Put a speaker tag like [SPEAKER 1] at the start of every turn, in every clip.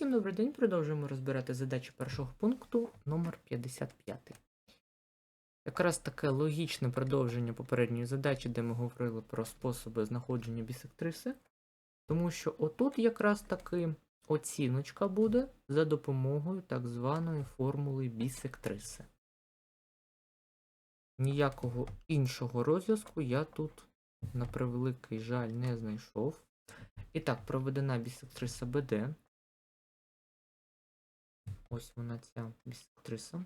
[SPEAKER 1] Всім добрий день. Продовжуємо розбирати задачі першого пункту номер 55. Якраз таке логічне продовження попередньої задачі, де ми говорили про способи знаходження бісектриси. Тому що отут якраз таки оціночка буде за допомогою так званої формули бісектриси. Ніякого іншого розв'язку я тут, на превеликий жаль, не знайшов. І так, проведена бісектриса БД. Ось вона ця бісектриса.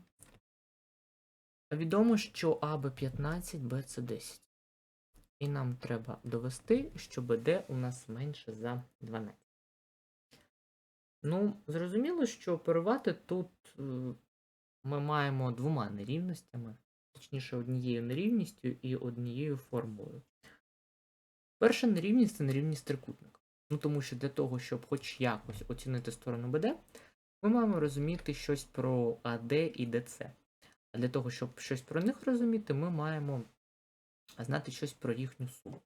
[SPEAKER 1] Відомо, що АБ 15, БЦ 10. І нам треба довести, що БД у нас менше за 12. Ну, зрозуміло, що оперувати тут е, ми маємо двома нерівностями, точніше, однією нерівністю і однією формулою. Перша нерівність це нерівність трикутника. Ну, тому що для того, щоб хоч якось оцінити сторону БД, ми маємо розуміти щось про АД і ДЦ. А для того, щоб щось про них розуміти, ми маємо знати щось про їхню суму.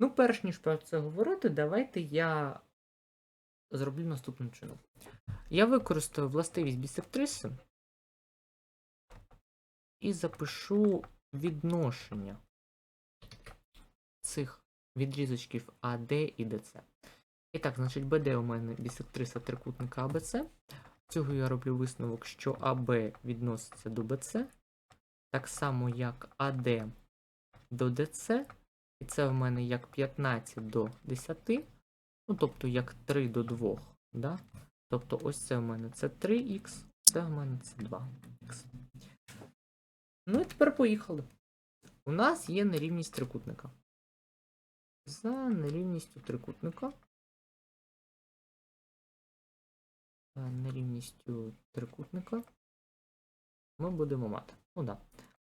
[SPEAKER 1] Ну, перш ніж про це говорити, давайте я зроблю наступним чином. Я використаю властивість бісектриси і запишу відношення цих відрізочків АД і ДЦ. І так, значить, БД у мене бісектриса трикутника АБЦ. Цього я роблю висновок, що АБ відноситься до БЦ, так само як АД до ДЦ. І це в мене як 15 до 10, ну тобто як 3 до 2. Да? Тобто ось це в мене це 3х, це в мене це 2х. Ну і тепер поїхали. У нас є нерівність трикутника. За нерівністю трикутника. Нерівністю трикутника ми будемо мати. Ну да.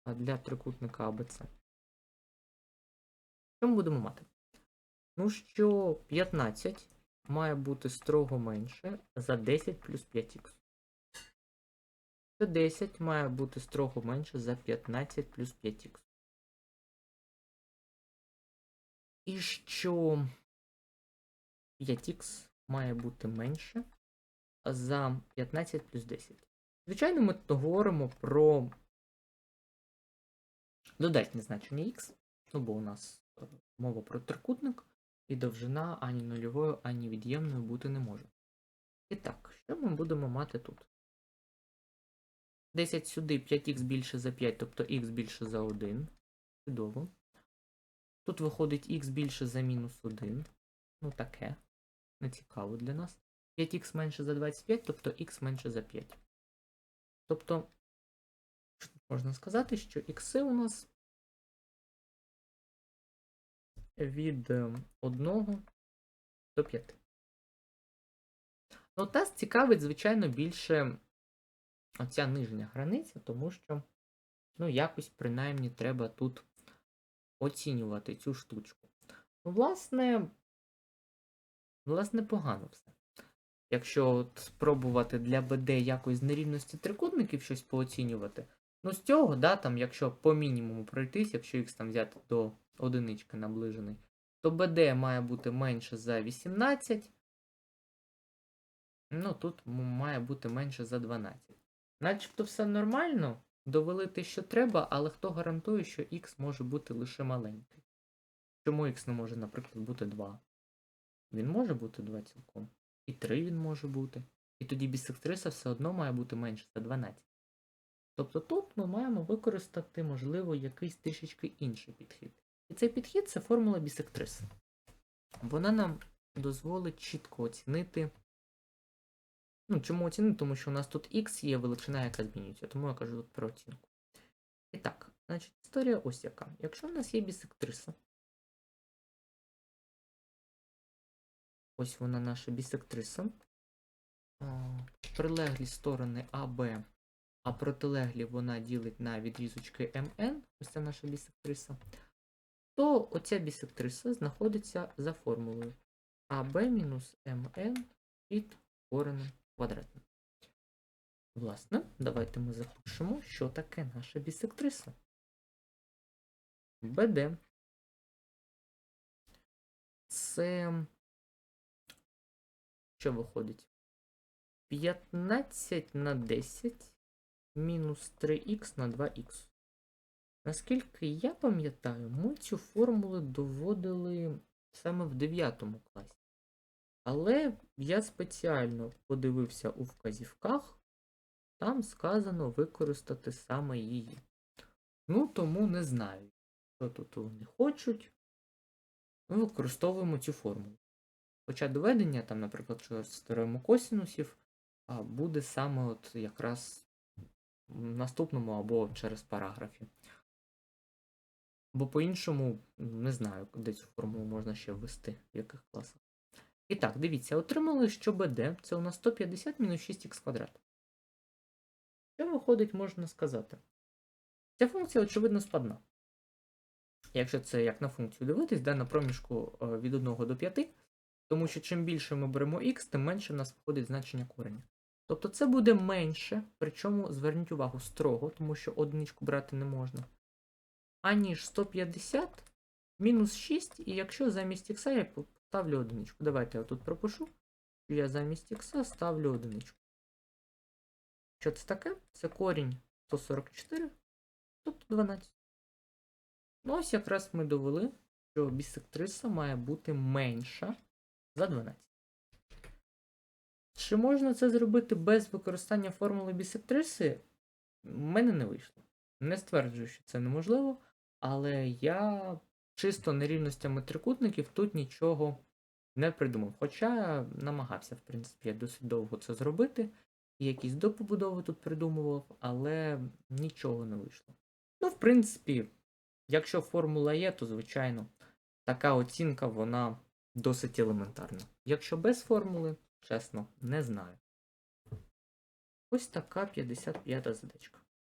[SPEAKER 1] Для трикутника АБЦ. Що ми будемо мати? Ну, що 15 має бути строго менше за 10 плюс 5х. Це 10 має бути строго менше за 15 плюс 5х. І що 5х має бути менше за 15 плюс 10. Звичайно, ми тут говоримо про додатнє значення х, ну бо у нас е, мова про трикутник, і довжина ані нульовою, ані від'ємною бути не може. І так, що ми будемо мати тут? 10 сюди, 5х більше за 5, тобто х більше за 1. Чудово. Тут виходить х більше за мінус 1. Ну таке. Не цікаво для нас. 5х менше за 25, тобто х менше за 5. Тобто, можна сказати, що х у нас від 1 до 5. Ну, тест цікавить, звичайно, більше оця нижня границя, тому що, ну, якось, принаймні, треба тут оцінювати цю штучку. Ну, власне, власне, погано все. Якщо от спробувати для БД якось з нерівності трикутників щось пооцінювати, ну з цього, да, там, якщо по мінімуму пройтись, якщо х там взяти до одинички наближений, то БД має бути менше за 18. Ну, тут має бути менше за 12. Начебто все нормально, довели те, що треба, але хто гарантує, що х може бути лише маленький? Чому х не може, наприклад, бути 2? Він може бути 2 цілком. І 3 він може бути. І тоді бісектриса все одно має бути менше за 12. Тобто тут ми маємо використати, можливо, якийсь трішечки інший підхід. І цей підхід це формула бісектриси. Вона нам дозволить чітко оцінити. Ну, чому оцінити? Тому що у нас тут x є величина, яка змінюється, тому я кажу тут про оцінку. І так, значить, історія ось яка. Якщо в нас є бісектриса, ось вона наша бісектриса, прилеглі сторони АБ, а протилеглі вона ділить на відрізочки МН, ось це наша бісектриса, то оця бісектриса знаходиться за формулою АБ мінус МН під коренем квадратним. Власне, давайте ми запишемо, що таке наша бісектриса. БД. Це що виходить? 15 на 10 мінус 3х на 2х. Наскільки я пам'ятаю, ми цю формулу доводили саме в 9 класі. Але я спеціально подивився у вказівках, там сказано використати саме її. Ну, тому не знаю, що тут вони хочуть. Ми використовуємо цю формулу. Хоча доведення, там, наприклад, що з теорему косінусів, буде саме от якраз в наступному або через параграфі. Бо по-іншому не знаю, де цю формулу можна ще ввести, в яких класах. І так, дивіться, отримали, що BD це у нас 150 мінус 6х квадрат. Що виходить, можна сказати? Ця функція, очевидно, складна. Якщо це як на функцію дивитись, де на проміжку е, від 1 до 5, тому що чим більше ми беремо х, тим менше в нас виходить значення кореня. Тобто це буде менше, причому зверніть увагу строго, тому що одиничку брати не можна. Аніж 150 мінус 6, і якщо замість х я поставлю одиничку. Давайте я тут пропишу, що я замість х ставлю одиничку. Що це таке? Це корінь 144, тобто 12. Ну, ось якраз ми довели, що бісектриса має бути менша за 12. Чи можна це зробити без використання формули бісектриси? В мене не вийшло. Не стверджую, що це неможливо, але я чисто нерівностями трикутників тут нічого не придумав. Хоча намагався, в принципі, я досить довго це зробити. І якісь допобудови тут придумував, але нічого не вийшло. Ну, в принципі, якщо формула є, то звичайно така оцінка вона досить елементарно. Якщо без формули, чесно, не знаю. Ось така 55 задачка.